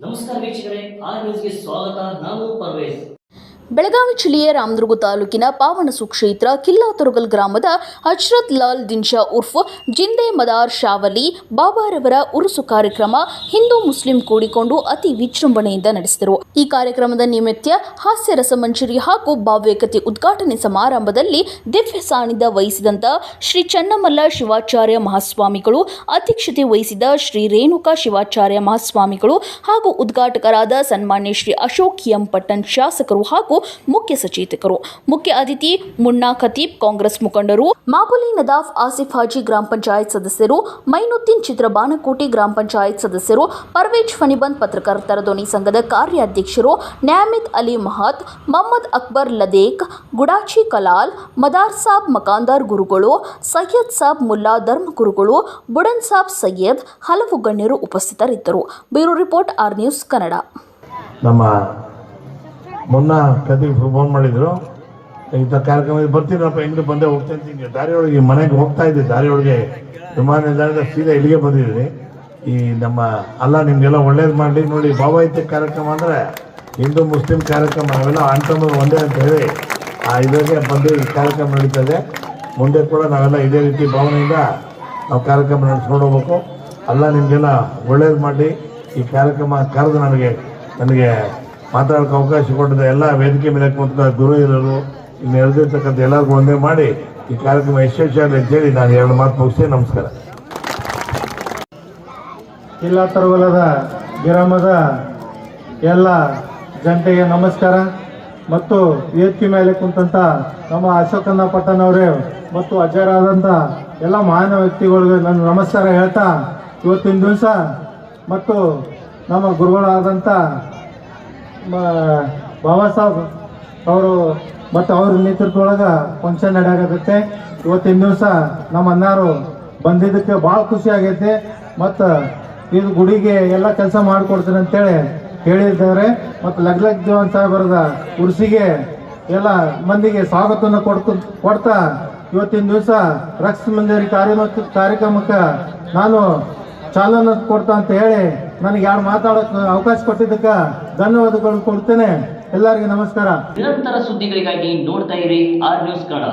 ನಮಸ್ಕಾರ ವೀಕ್ಷಕರೇ ಆರ್ ನ್ಯೂಸ್ಗೆ ಸ್ವಾಗತ. ನಾನು ಪರ್ವೇಜ್ ಬೆಳಗಾವಿ ಜಿಲ್ಲೆಯ ರಾಮದುರ್ಗ ತಾಲೂಕಿನ ಪಾವನಸು ಕ್ಷೇತ್ರ ಕಿಲ್ಲಾತೊರಗಲ್ ಗ್ರಾಮದ ಅಶ್ರತ್ ಲಾಲ್ ದಿನ್ಶಾ ಉರ್ಫ್ ಜಿಂದೆ ಮದಾರ್ ಶಾವಲಿ ಬಾಬಾರವರ ಉರುಸು ಕಾರ್ಯಕ್ರಮ ಹಿಂದೂ ಮುಸ್ಲಿಂ ಕೂಡಿಕೊಂಡು ಅತಿ ವಿಜೃಂಭಣೆಯಿಂದ ನಡೆಸಿದರು. ಈ ಕಾರ್ಯಕ್ರಮದ ನಿಮಿತ್ತ ಹಾಸ್ಯ ರಸಮಂಜರಿ ಹಾಗೂ ಭಾವ್ಯಕತೆ ಉದ್ಘಾಟನೆ ಸಮಾರಂಭದಲ್ಲಿ ದಿವ್ಯ ಸಾನ್ನಿಧ್ಯ ವಹಿಸಿದಂತ ಶ್ರೀ ಚನ್ನಮಲ್ಲ ಶಿವಾಚಾರ್ಯ ಮಹಾಸ್ವಾಮಿಗಳು, ಅಧ್ಯಕ್ಷತೆ ವಹಿಸಿದ ಶ್ರೀ ರೇಣುಕಾ ಶಿವಾಚಾರ್ಯ ಮಹಾಸ್ವಾಮಿಗಳು ಹಾಗೂ ಉದ್ಘಾಟಕರಾದ ಸನ್ಮಾನ್ಯ ಶ್ರೀ ಅಶೋಕ್ ಎಂ ಪಟ್ಟಣ್ ಶಾಸಕರು ಹಾಗೂ ಮುಖ್ಯ ಸಚೇತಕರು. ಮುಖ್ಯ ಅತಿಥಿ ಮುನ್ನಾ ಖತೀಬ್ ಕಾಂಗ್ರೆಸ್ ಮುಖಂಡರು ಮಾಬುಲಿ ನದಾಫ್ ಆಸಿಫ್ ಹಾಜಿ ಗ್ರಾಮ ಪಂಚಾಯತ್ ಸದಸ್ಯರು, ಮೈನುದ್ದೀನ್ ಚಿತ್ರ ಬಾನಕೋಟೆ ಗ್ರಾಮ ಪಂಚಾಯತ್ ಸದಸ್ಯರು ಪರ್ವೇಜ್ ಫನಿಬಂದ್ ಪತ್ರಕರ್ತರ ಧ್ವನಿ ಸಂಘದ ಕಾರ್ಯಾಧ್ಯಕ್ಷರು, ನ್ಯಾಮಿತ್ ಅಲಿ ಮಹತ್, ಮೊಹಮ್ಮದ್ ಅಕ್ಬರ್ ಲದೇಕ್, ಗುಡಾಚಿ ಕಲಾಲ್, ಮದಾರ್ ಸಾಬ್ ಮಕಾಂದಾರ್ ಗುರುಗಳು, ಸೈಯದ್ ಸಾಬ್ ಮುಲ್ಲಾ ಧರ್ಮ ಗುರುಗಳು, ಬುಡನ್ ಸಾಬ್ ಸೈಯದ್, ಹಲವು ಗಣ್ಯರು ಉಪಸ್ಥಿತರಿದ್ದರು. Bureau report R news Kannada. ನಮ್ಮ ಮುನ್ನ ಕದಿಗೆ ಫೋನ್ ಮಾಡಿದ್ರು. ಇಂಥ ಕಾರ್ಯಕ್ರಮಕ್ಕೆ ಬರ್ತೀನಪ್ಪ ಹೆಂಗ್ರಿ ಬಂದೆ ಹೋಗ್ತೇನೆ ಹಿಂಗೆ ದಾರಿಯೊಳಗೆ ಮನೆಗೆ ಹೋಗ್ತಾ ಇದ್ದೆ. ದಾರಿಯೊಳಗೆ ವಿಮಾನ ನಿಲ್ದಾಣದ ಸೀದಾ ಇಲ್ಲಿಗೆ ಬಂದಿದ್ದೀನಿ. ಈ ನಮ್ಮ ಅಲ್ಲ, ನಿಮ್ಗೆಲ್ಲ ಒಳ್ಳೇದು ಮಾಡಲಿ. ನೋಡಿ, ಭಾವೈಕ್ಯ ಕಾರ್ಯಕ್ರಮ ಅಂದರೆ ಹಿಂದೂ ಮುಸ್ಲಿಂ ಕಾರ್ಯಕ್ರಮ. ನಾವೆಲ್ಲ ಅಂಟಮ್ಮ ಒಂದೇ ಅಂತ ಹೇಳಿ ಆ ಇದಕ್ಕೆ ಬಂದು ಈ ಕಾರ್ಯಕ್ರಮ ನಡೀತದೆ ಮುಂದೆ ಕೂಡ ನಾವೆಲ್ಲ ಇದೇ ರೀತಿ ಭಾವನೆಯಿಂದ ನಾವು ಕಾರ್ಯಕ್ರಮ ನಡೆಸ್ಕೊಂಡು ಹೋಗ್ಬೇಕು. ಅಲ್ಲ, ನಿಮಗೆಲ್ಲ ಒಳ್ಳೇದು ಮಾಡಲಿ. ಈ ಕಾರ್ಯಕ್ರಮ ಕರೆದು ನನಗೆ ನನಗೆ ಮಾತಾಡೋಕೆ ಅವಕಾಶ ಕೊಟ್ಟಿದ್ದ ಎಲ್ಲ ವೇದಿಕೆ ಮೇಲೆ ಕುಂತ ಗುರು ಇರೋರು ಇನ್ನು ಎಲ್ಲರಿಗೂ ಒಂದೇ ಮಾಡಿ ಈ ಕಾರ್ಯಕ್ರಮ ಯಶಸ್ವಿಯಾಗಲಿ ಅಂತೇಳಿ ನಾನು ಎರಡು ಮಾತು ಮುಗಿಸಿ ನಮಸ್ಕಾರ. ಜಿಲ್ಲಾ ತರುವಲದ ಗ್ರಾಮದ ಎಲ್ಲ ಜನತೆಗೆ ನಮಸ್ಕಾರ. ಮತ್ತು ವೇದಿಕೆ ಮೇಲೆ ಕುಂತಂತ ನಮ್ಮ ಅಶೋಕಣ್ಣ ಪಟ್ಟಣವರೇ ಮತ್ತು ಅಜ್ಜರಾದಂಥ ಎಲ್ಲ ಮಾನ್ಯ ವ್ಯಕ್ತಿಗಳಿಗೆ ನಾನು ನಮಸ್ಕಾರ ಹೇಳ್ತಾ ಇವತ್ತಿನ ದಿವಸ ಮತ್ತು ನಮ್ಮ ಗುರುಗಳಾದಂಥ ಬಾಬಾ ಸಾಹೇಬ್ ಅವರು ಮತ್ತು ಅವ್ರ ನೇತೃತ್ವದೊಳಗೆ ಫಂಕ್ಷನ್ ನಡೆಯಾಗತ್ತೆ ಇವತ್ತಿನ ದಿವಸ ನಮ್ಮ ಅಣ್ಣಾರು ಬಂದಿದ್ದಕ್ಕೆ ಭಾಳ ಖುಷಿ ಆಗೈತೆ. ಮತ್ತು ಇದು ಗುಡಿಗೆ ಎಲ್ಲ ಕೆಲಸ ಮಾಡಿಕೊಡ್ತೀನಿ ಅಂತೇಳಿ ಹೇಳಿದ್ದಾರೆ. ಮತ್ತು ಲಗ್ ಜೀವನ್ ಸಾಹೇಬರದ ಉರ್ಸಿಗೆ ಎಲ್ಲ ಮಂದಿಗೆ ಸ್ವಾಗತವನ್ನು ಕೊಡ್ತು ಕೊಡ್ತಾ ಇವತ್ತಿನ ದಿವಸ ರಕ್ಷ ಮಂದಿರ ಕಾರ್ಯಕ್ರಮಕ್ಕೆ ಕಾರ್ಯಕ್ರಮಕ್ಕೆ ನಾನು ಚಾಲನೆ ಕೊಡ್ತಾ ಅಂತ ಹೇಳಿ ನನಗೆ ಯಾರು ಮಾತಾಡೋಕೆ ಅವಕಾಶ ಕೊಟ್ಟಿದ್ದಕ್ಕೆ ಧನ್ಯವಾದಗಳು ಕೊಡ್ತೇನೆ. ಎಲ್ಲರಿಗೂ ನಮಸ್ಕಾರ. ನಿರಂತರ ಸುದ್ದಿಗಳಿಗಾಗಿ ನೋಡ್ತಾ ಇರಿ ಆರ್ ನ್ಯೂಸ್ ಕನ್ನಡ.